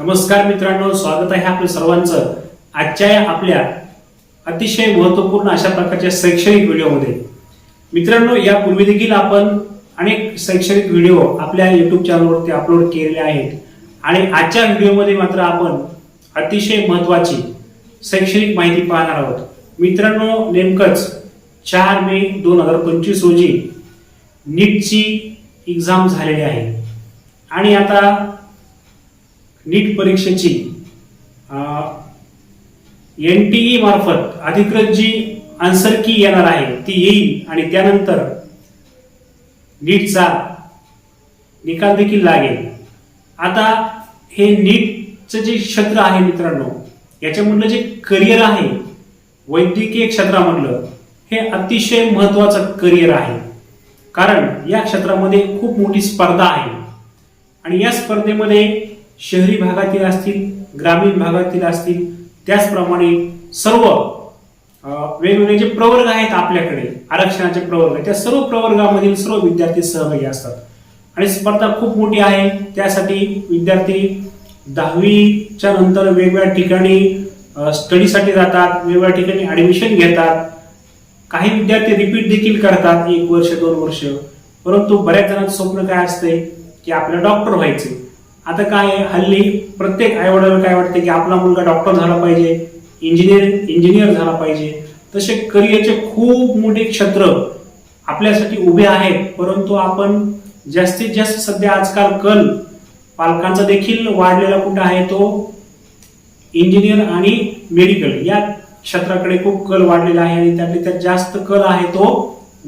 नमस्कार मित्रांनो स्वागत आहे आपल्या सर्वांचं. आजच्या या आपल्या अतिशय महत्त्वपूर्ण अशा प्रकारच्या शैक्षणिक व्हिडिओमध्ये. मित्रांनो यापूर्वी देखील आपण अनेक शैक्षणिक व्हिडिओ आपल्या युट्यूब चॅनलवरती अपलोड केलेले आहेत. आणि आजच्या व्हिडिओमध्ये मात्र आपण अतिशय महत्वाची शैक्षणिक माहिती पाहणार आहोत. मित्रांनो नेमकंच चार मे दोन हजार पंचवीस रोजी नीटची एक्झाम झालेली आहे. आणि आता नीट परीक्षेची. एन टी ई मार्फत अधिकृत जी आन्सर की येणार आहे ती येईल आणि त्यानंतर नीटचा निकाल देखील लागेल. आता हे नीटचं जे क्षेत्र आहे मित्रांनो याच्यामधलं जे करिअर आहे वैद्यकीय क्षेत्रामधलं हे अतिशय महत्वाचं करिअर आहे. कारण या क्षेत्रामध्ये खूप मोठी स्पर्धा आहे. आणि या स्पर्धेमध्ये शहरी भागातील असतील ग्रामीण भागातील असतील त्याचप्रमाणे सर्व वेगवेगळे जे प्रवर्ग आहेत आपल्याकडे आरक्षणाचे प्रवर्ग त्या सर्व प्रवर्गामधील सर्व विद्यार्थी सहभागी असतात. आणि स्पर्धा खूप मोठी आहे त्यासाठी विद्यार्थी दहावीच्या नंतर वेगवेगळ्या ठिकाणी स्टडीसाठी जातात वेगवेगळ्या ठिकाणी ॲडमिशन घेतात. काही विद्यार्थी रिपीट देखील करतात एक वर्ष दोन वर्ष. परंतु बऱ्याच जणांचं स्वप्न काय असते की आपल्याला डॉक्टर व्हायचे आता काय आहे, हल्ली प्रत्येक आई वडिलांना काय वाटते की आपला मुलगा डॉक्टर झाला पाहिजे इंजिनियर इंजिनियर झाला पाहिजे. तसे करिअरचे खूप मोठे क्षेत्र आपल्यासाठी उभे आहेत. परंतु आपण जास्तीत जास्त सध्या आजकाल कल पालकांचा देखील वाढलेला कुठं आहे? तो इंजिनियर आणि मेडिकल या क्षेत्राकडे खूप कल वाढलेला आहे आणि त्यातले त्यात जास्त कल आहे तो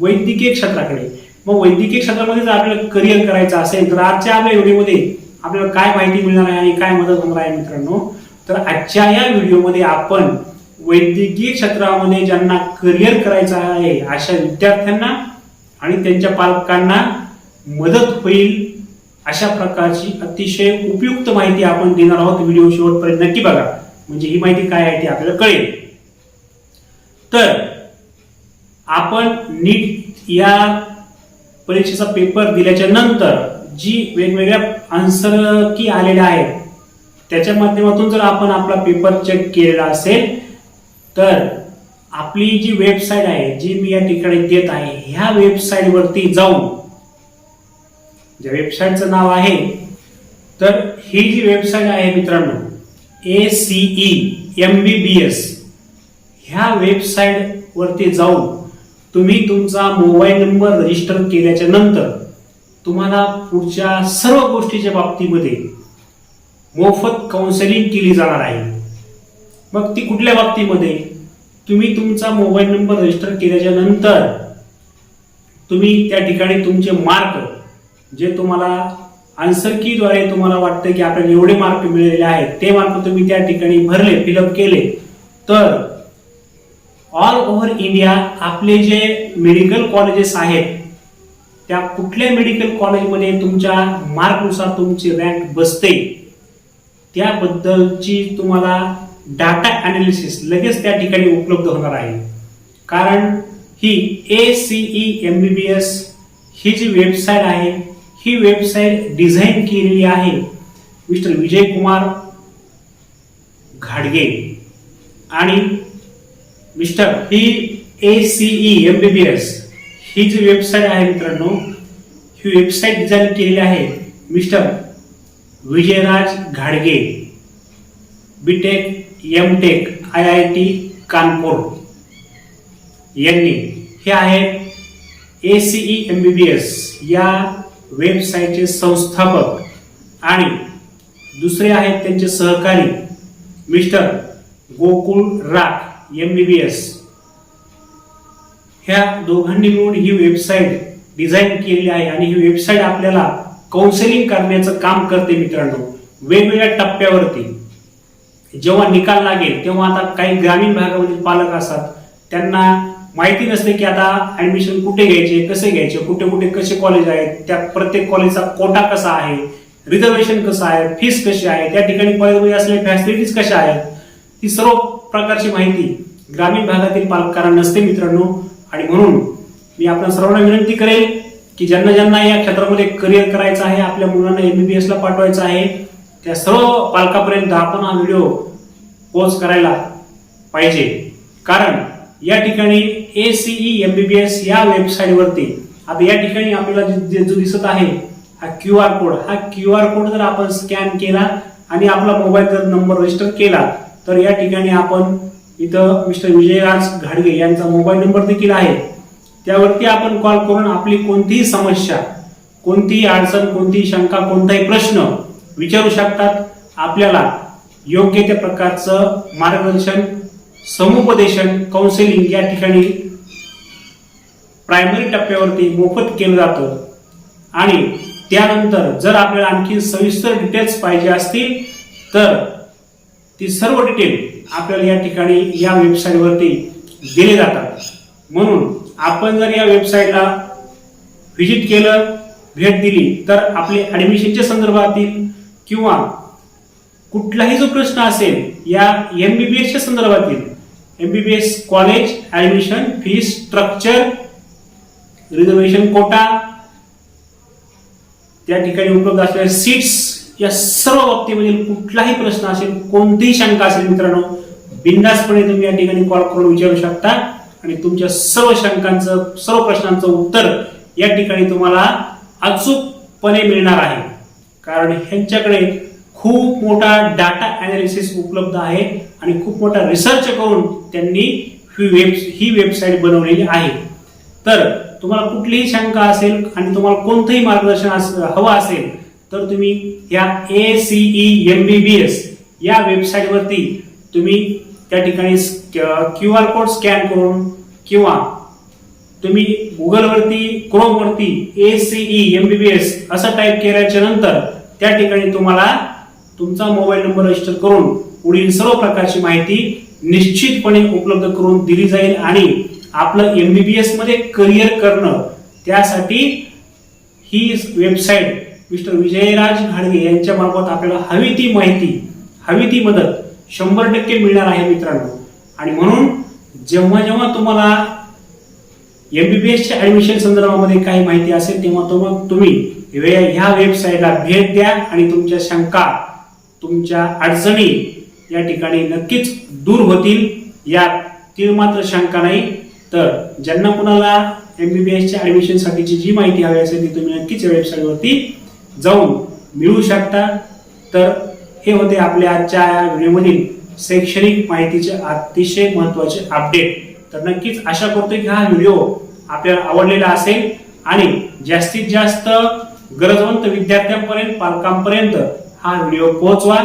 वैद्यकीय क्षेत्राकडे. मग वैद्यकीय क्षेत्रामध्ये जर आपल्याला करिअर करायचं असेल तर आजच्या आपल्या व्हिडिओमध्ये आपल्याला काय माहिती मिळणार आहे आणि काय मदत होणार आहे मित्रांनो? तर आजच्या या व्हिडिओमध्ये आपण वैद्यकीय क्षेत्रामध्ये ज्यांना करिअर करायचं आहे अशा विद्यार्थ्यांना आणि त्यांच्या पालकांना मदत होईल अशा प्रकारची अतिशय उपयुक्त माहिती आपण देणार आहोत व्हिडिओ शेवटपर्यंत. नक्की बघा. म्हणजे ही माहिती काय आहे ती आपल्याला कळेल. तर आपण नीट या परीक्षेचा पेपर दिल्याच्या नंतर जी वेगवेगळ्या आन्सर की आलेल्या आहेत त्याच्या माध्यमातून जर आपण आपला पेपर चेक केलेला असेल तर आपली जी वेबसाईट आहे जी मी या ठिकाणी देत आहे ह्या वेबसाईटवरती जाऊन ज्या वेबसाईटचं नाव आहे तर ही जी वेबसाईट आहे मित्रांनो A C E M B B S ह्या वेबसाईटवरती जाऊन तुम्ही तुमचा मोबाईल नंबर रजिस्टर केल्याच्यानंतर तुम्हाला पुढच्या सर्व गोष्टीच्या बाबतीमध्ये मोफत काउन्सिलिंग केली जाणार आहे. मग ती कुठल्या बाबतीमध्ये? तुम्ही तुमचा मोबाईल नंबर रजिस्टर केल्याच्यानंतर तुम्ही त्या ठिकाणी तुमचे मार्क जे तुम्हाला आन्सर कीद्वारे तुम्हाला वाटतं की आपल्याला एवढे मार्क मिळालेले आहेत ते मार्क तुम्ही त्या ठिकाणी भरले फिलअप केले. तर ऑल ओव्हर इंडिया आपले जे मेडिकल कॉलेजेस आहेत त्या कुठल्या मेडिकल कॉलेजमध्ये तुमच्या मार्कनुसार तुमची रँक बसते त्याबद्दलची तुम्हाला डाटा अनालिसिस लगेच त्या ठिकाणी उपलब्ध होणार आहे. कारण ही A C E M B B S ही जी वेबसाईट आहे ही वेबसाईट डिझाईन केलेली आहे मिस्टर विजय कुमार घाडगे आणि mister he A C E M B B S ही जी वेबसाईट आहे मित्रांनो ही वेबसाईट डिझाईन केलेली आहे मिस्टर विजयराज घाडगे B Tech M Tech I I T Kanpur. यांनी हे आहेत A C E M B B S या वेबसाईटचे संस्थापक आणि दुसरे आहेत त्यांचे सहकारी मिस्टर गोकुळ राख एम बी बी एस ह्या दोघांनी मिळून ही वेबसाईट डिझाईन केलेली आहे आणि ही वेबसाईट आपल्याला काउन्सिलिंग करण्याचं काम करते मित्रांनो. वेगवेगळ्या टप्प्यावरती. जेव्हा निकाल लागेल तेव्हा आता काही ग्रामीण भागामधील पालक असतात. त्यांना माहिती नसते की आता ऍडमिशन कुठे घ्यायचे कसे घ्यायचे कुठे कुठे कसे कॉलेज आहेत त्या प्रत्येक कॉलेजचा कोटा कसा आहे रिझर्वेशन कसं आहे फीस कशी आहे त्या ठिकाणी कॉलेजमध्ये असलेल्या फॅसिलिटीज कशा आहेत ती सर्व प्रकारची माहिती ग्रामीण भागातील पालकांना नसते मित्रांनो. आणि म्हणून मी आपण सर्वांना विनंती करेल की ज्यांना ज्यांना या क्षेत्रामध्ये करिअर करायचं आहे आपल्या मुलांना एमबीबीएस ला पाठवायचं आहे त्या सर्व पालकापर्यंत आपण हा व्हिडिओ पोस्ट करायला पाहिजे. कारण या ठिकाणी A C E M B B S या वेबसाईटवरती आता या ठिकाणी आपल्याला जो दिसत आहे हा क्यू आर कोड हा क्यू आर कोड जर आपण स्कॅन केला आणि आपला मोबाईल जर नंबर रजिस्टर केला तर या ठिकाणी आपण इथं मिस्टर विजयराज घाडगे यांचा मोबाईल नंबर देखील आहे. त्यावरती आपण कॉल करून आपली कोणतीही समस्या कोणतीही अडचण कोणतीही शंका कोणताही प्रश्न विचारू शकतात. आपल्याला योग्य त्या प्रकारचं मार्गदर्शन समुपदेशन काउन्सिलिंग या ठिकाणी प्रायमरी टप्प्यावरती मोफत केलं जातं. आणि त्यानंतर जर आपल्याला आणखी सविस्तर डिटेल्स पाहिजे असतील तर ती सर्व डिटेल आपल्याला या ठिकाणी या वेबसाईटवरती दिले जातात. म्हणून आपण जर या वेबसाईटला व्हिजिट केलं भेट दिली तर आपले ऍडमिशनच्या संदर्भातील किंवा कुठलाही जो प्रश्न असेल या एम बी बी एसच्या संदर्भातील M B B S college admission fee structure reservation quota त्या ठिकाणी उपलब्ध असलेल्या सीट्स या सर्व बाबतीमधील कुठलाही प्रश्न असेल कोणतीही शंका असेल मित्रांनो बिंदासपणे तुम्ही या ठिकाणी कॉल करून विचारू शकता. आणि तुमच्या सर्व शंकांचं सर्व प्रश्नांचं उत्तर या ठिकाणी तुम्हाला अचूकपणे मिळणार आहे. कारण ह्यांच्याकडे खूप मोठा डाटा अनालिसिस उपलब्ध आहे आणि खूप मोठा रिसर्च करून त्यांनी ही वेब ही वेबसाईट बनवलेली आहे. तर तुम्हाला कुठलीही शंका असेल आणि तुम्हाला कोणतंही मार्गदर्शन हवं असेल तर तुम्ही या A C E M B B S या वेबसाईटवरती तुम्ही त्या ठिकाणी क्यू आर कोड स्कॅन करून किंवा तुम्ही गुगलवरती क्रोमवरती A C E M B B S असं टाईप केल्याच्यानंतर त्या ठिकाणी तुम्हाला तुमचा मोबाईल नंबर रजिस्टर करून पुढील सर्व प्रकारची माहिती निश्चितपणे उपलब्ध करून दिली जाईल आणि आपलं एमबीबीएसमध्ये करिअर करणं त्यासाठी ही वेबसाईट मिस्टर विजयराज घाडगे यांच्याबाबत आपल्याला हवी ती माहिती हवी ती मदत शंभर टक्के मिळणार आहे मित्रांनो. आणि म्हणून जेव्हा जेव्हा तुम्हाला एमबीबीएसच्या ऍडमिशन संदर्भामध्ये काही माहिती असेल तेव्हा तुम्हा तुम्ही वे- ह्या वेबसाईटला भेट द्या आणि तुमच्या शंका तुमच्या अडचणी या ठिकाणी नक्कीच दूर होतील. या ती मात्र शंका नाही. तर ज्यांना कुणाला एमबीबीएसच्या एसच्या ॲडमिशनसाठीची जी माहिती हवी असेल ती तुम्ही नक्कीच या वेबसाईटवरती जाऊन मिळू शकता. तर हे होते आपल्या आजच्या या व्हिडिओमधील शैक्षणिक माहितीचे अतिशय महत्त्वाचे अपडेट तर नक्कीच आशा करतो की हा व्हिडिओ आपल्याला आवडलेला असेल आणि जास्तीत जास्त गरजवंत विद्यार्थ्यांपर्यंत पालकांपर्यंत हा व्हिडिओ पोहोचवा.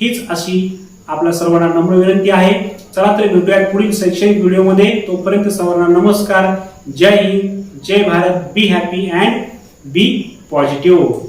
हीच अशी आपल्या सर्वांना नम्र विनंती आहे. चला तर भेटूयात पुढील शैक्षणिक व्हिडिओमध्ये. तोपर्यंत सर्वांना नमस्कार. जय हिंद. जय Bharat. Be happy and be positive